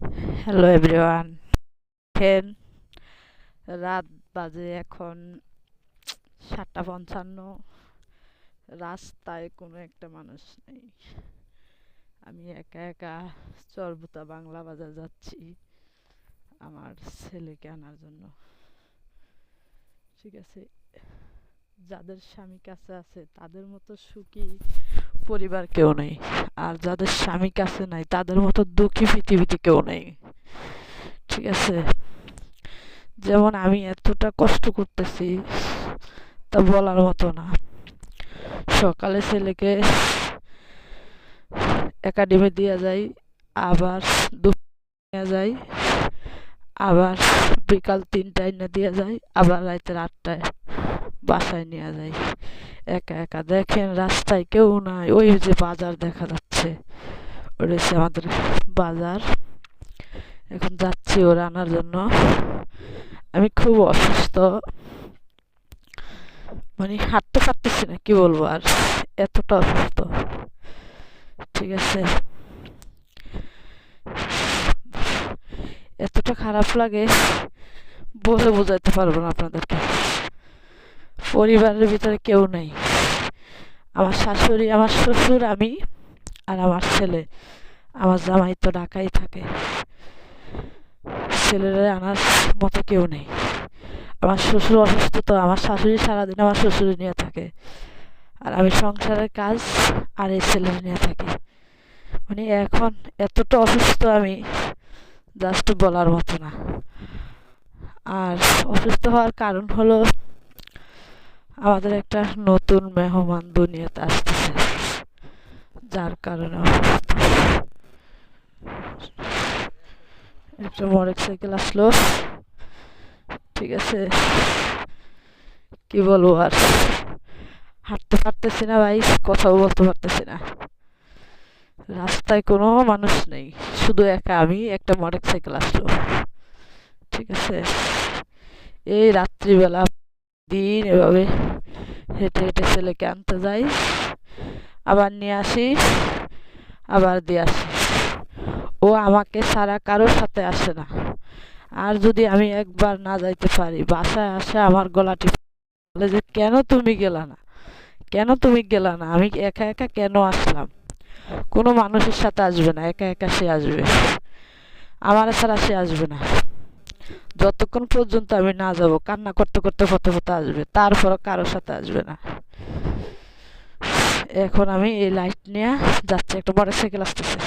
Hello everyone ফেন রাত বাজে এখন সাতটা পঞ্চান্ন। রাস্তায় কোনো একটা মানুষ নেই। আমি একা একা চরবুতা বাংলা বাজার যাচ্ছি আমার ছেলেকে আনার জন্য। ঠিক আছে? যাদের স্বামী কাছে আছে, তাদের মতো সুখী পরিবার কেউ নেই। আর যাদের স্বামী কাছে নাই, তাদের মতো দুঃখী পৃথিবীতে কেউ নেই। ঠিক আছে? যেমন আমি এতটা কষ্ট করতেছি, তা বলার মতো না। সকালে ছেলেকে একাডেমি দিয়ে যাই, আবার দুপুরে যাই, আবার বিকাল তিনটায় না দিয়ে যাই, আবার রাতের আটটায় বাসায় নিয়ে যাই। একা একা। দেখেন, রাস্তায় কেউ নাই। ওই যে বাজার দেখা যাচ্ছে। ওটা হচ্ছে আমাদের বাজার। এখন যাচ্ছি ওর আনার জন্য। আমি খুব অসুস্থ। মানে হাঁটতে পারতেছি না, কি বলব আর? এতটা অসুস্থ। ঠিক আছে। এতটা খারাপ লাগে বলে বোঝাতে পারব না আপনাদেরকে। পরিবারের ভিতরে কেউ নেই। আমার শাশুড়ি, আমার শ্বশুর আমি আর আমার ছেলে। আমার জামাই তো ঢাকাই থাকে। ছেলেরা আনার মতো কেউ নেই। আমার শ্বশুর অসুস্থ তো আমার শাশুড়ি সারাদিন আমার শ্বশুর নিয়ে থাকে। আর আমি সংসারের কাজ আর এই ছেলে নিয়ে থাকি। মানে এখন এতটা অসুস্থ আমি জাস্ট বলার মতো না। আর অসুস্থ হওয়ার কারণ হলো আমাদের একটা নতুন মেহমান দুনিয়াতে আসতেছে, যার কারণে একটা মোটর সাইকেল আসলো। ঠিক আছে। কি বলব আর? হাঁটতে পারতেছি না ভাই, কথাও বলতে পারতেছি না। রাস্তায় কোনো মানুষ নেই, শুধু একা আমি একটা মোটর সাইকেল আসলো। ঠিক আছে। এই রাত্রিবেলা দিন এভাবে হেঁটে হেঁটে ছেলেকে আনতে যাই। আবার নিয়ে আসি, আবার দিয়ে আসি। ও আমাকে সারা কারোর সাথে আসে না। আর যদি আমি একবার না যাইতে পারি, বাসায় আসে আমার গলাটি বলে যে, কেন তুমি গেলা না? কেন তুমি গেলা না? আমি একা একা কেন আসলাম? কোনো মানুষের সাথে আসবে না, একা একা সে আসবে। আমার ছাড়া সে আসবে না। যতক্ষণ পর্যন্ত আমি না যাব, কান্না করতে করতে ফতে ফতে আসবে তারপর কারও সাথে আসবে না। এখন আমি এই লাইট নিয়ে যাচ্ছি, একটা বড় সাইকেল আসতেছে।